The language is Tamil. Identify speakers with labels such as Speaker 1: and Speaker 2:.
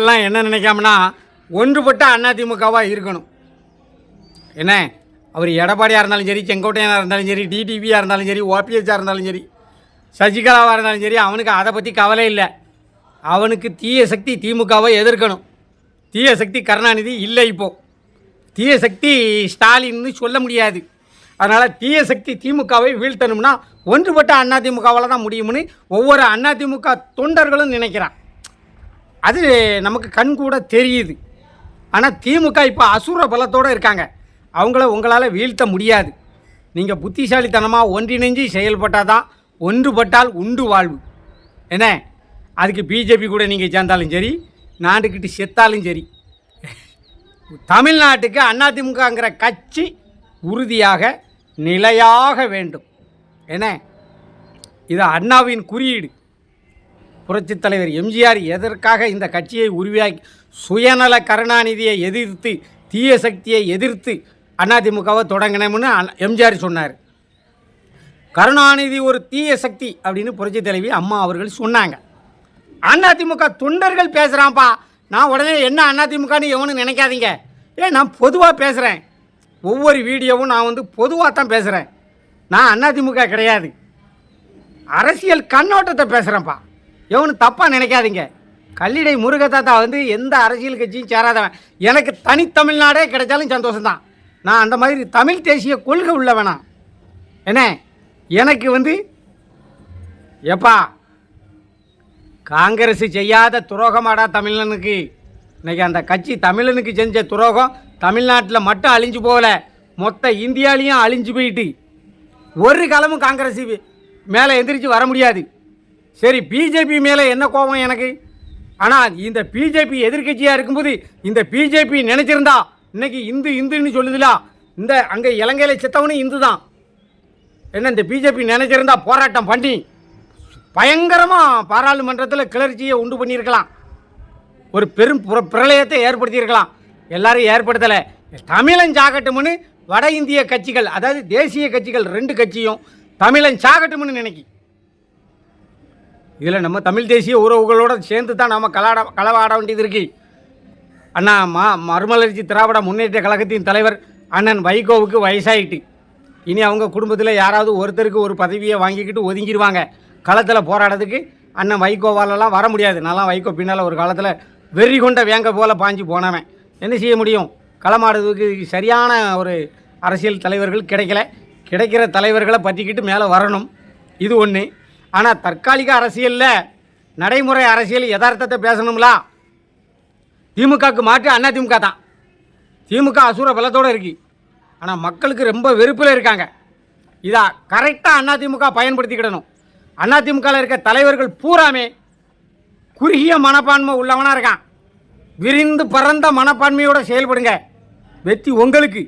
Speaker 1: எல்லாம் என்ன நினைக்காமனா ஒன்றுபட்ட அதிமுகவாக இருக்கணும். என்ன? அவர் எடப்பாடியாக இருந்தாலும் சரி செங்கோட்டையனாக இருந்தாலும் சரி டிடிவியாக இருந்தாலும் சரி ஓபிஎஸ்ஸாக இருந்தாலும் சரி சசிகலாவாக இருந்தாலும் சரி அவனுக்கு அதை பற்றி கவலை இல்லை. அவனுக்கு தீய சக்தி திமுகவை எதிர்க்கணும். தீய சக்தி கருணாநிதி இல்லை இப்போது தீய சக்தி ஸ்டாலின்னு சொல்ல முடியாது. அதனால் தீய சக்தி திமுகவை வீழ்த்தணும்னா ஒன்றுபட்ட அதிமுகவால் தான் முடியும்னு ஒவ்வொரு அதிமுக தொண்டர்களும் நினைக்கிறான் அது நமக்கு கண் கூட தெரியுது. ஆனால் திமுக இப்போ அசுர பலத்தோடு இருக்காங்க. அவங்கள உங்களால் வீழ்த்த முடியாது. நீங்கள் புத்திசாலித்தனமாக ஒன்றிணைஞ்சு செயல்பட்டால் தான் ஒன்றுபட்டால் உண்டு வாழ்வு. என்ன? அதுக்கு பிஜேபி கூட நீங்கள் சேர்ந்தாலும் சரி நாட்டுக்கிட்டு செத்தாலும் சரி. தமிழ்நாட்டுக்கு அதிமுகங்கிற கட்சி உறுதியாக நிலையாக வேண்டும். என்ன? இது அண்ணாவின் குறியீடு. புரட்சித் தலைவர் எம்ஜிஆர் எதற்காக இந்த கட்சியை உருவாக்கி சுயநல கருணாநிதியை எதிர்த்து தீய சக்தியை எதிர்த்து அதிமுகவை தொடங்கினோம்னு எம்ஜிஆர் சொன்னார். கருணாநிதி ஒரு தீய சக்தி அப்படின்னு புரட்சி தலைவி அம்மா அவர்கள் சொன்னாங்க. அதிமுக தொண்டர்கள் பேசுகிறான்ப்பா நான் உடனே என்ன அதிமுகன்னு எவனு நினைக்காதீங்க. ஏ நான் பொதுவாக பேசுகிறேன் ஒவ்வொரு வீடியோவும் நான் வந்து பொதுவாக தான் பேசுகிறேன் நான் அதிமுக கிடையாது. அரசியல் கண்ணோட்டத்தை பேசுகிறேன்ப்பா எவனும் தப்பாக நினைக்காதீங்க. கல்லிடை முருகதாத்தா வந்து எந்த அரசியல் கட்சியும் சேராதவன். எனக்கு தனித்தமிழ்நாடே கிடைச்சாலும் சந்தோஷம்தான். நான் அந்த மாதிரி தமிழ் தேசிய கொள்கை உள்ள வேணாம் என்ன? எனக்கு வந்து எப்பா காங்கிரஸ் செய்யாத துரோகமாடா தமிழனுக்கு. இன்றைக்கி அந்த கட்சி தமிழனுக்கு செஞ்ச துரோகம் தமிழ்நாட்டில் மட்டும் அழிஞ்சு போகல. மொத்த இந்தியாலையும் அழிஞ்சு போயிட்டு. ஒரு காலமும் காங்கிரஸ் மேலே எந்திரிச்சு வர முடியாது. சரி பிஜேபி மேலே என்ன கோபம் எனக்கு? ஆனால் இந்த பிஜேபி எதிர்க்கட்சியாக இருக்கும்போது இந்த பிஜேபி நினச்சிருந்தா இன்னைக்கு இந்து இந்துன்னு சொல்லுதுல இந்த அங்கே இலங்கையில் செத்தவனும் இந்து தான் என்ன இந்த பிஜேபி நினைச்சிருந்தா போராட்டம் பண்ணி பயங்கரமாக பாராளுமன்றத்தில் கிளர்ச்சியை உண்டு பண்ணியிருக்கலாம். ஒரு பெரும் பிரளயத்தை ஏற்படுத்தியிருக்கலாம். எல்லாரும் ஏற்படுத்தலை. தமிழன் சாகட்டும்னு வட இந்திய கட்சிகள் அதாவது தேசிய கட்சிகள் ரெண்டு கட்சியும் தமிழன் சாகட்டும்னு நினைக்கி. இதில் நம்ம தமிழ் தேசிய உறவுகளோட சேர்ந்து தான் நாம் கலாட களவாட வேண்டியது இருக்கு. அண்ணா மா மறுமலர்ச்சி திராவிட முன்னேற்ற கழகத்தின் தலைவர் அண்ணன் வைகோவுக்கு வயசாயிட்டு. இனி அவங்க குடும்பத்தில் யாராவது ஒருத்தருக்கு ஒரு பதவியை வாங்கிக்கிட்டு ஒதுங்கிடுவாங்க களத்தில் போராடுறதுக்கு அண்ணன் வைகோவாலெல்லாம் வர முடியாது. நான்லாம் வைகோ பின்னால் ஒரு காலத்தில் வெறி கொண்ட வேங்க போல் பாஞ்சு போனவன். என்ன செய்ய முடியும்? களமாடுறதுக்கு சரியான ஒரு அரசியல் தலைவர்கள் கிடைக்கல. கிடைக்கிற தலைவர்களை பற்றிக்கிட்டு மேலே வரணும். இது ஒன்று ஆனால் தற்காலிக அரசியலில் நடைமுறை அரசியல் யதார்த்தத்தை பேசணும்லாம் திமுகவுக்கு மாற்று அண்ணா திமுக தான். திமுக அசுர பலத்தோடு இருக்கு. ஆனால் மக்களுக்கு ரொம்ப வெறுப்பில் இருக்காங்க. இதை கரெக்டாக அண்ணா திமுக பயன்படுத்திக்கிடணும். அண்ணா திமுகவில் இருக்க தலைவர்கள் பூராமே குறுகிய மனப்பான்மை உள்ளவனாக இருக்கான். விரிந்து பறந்த மனப்பான்மையோடு செயல்படுங்க. வெற்றி உங்களுக்கு.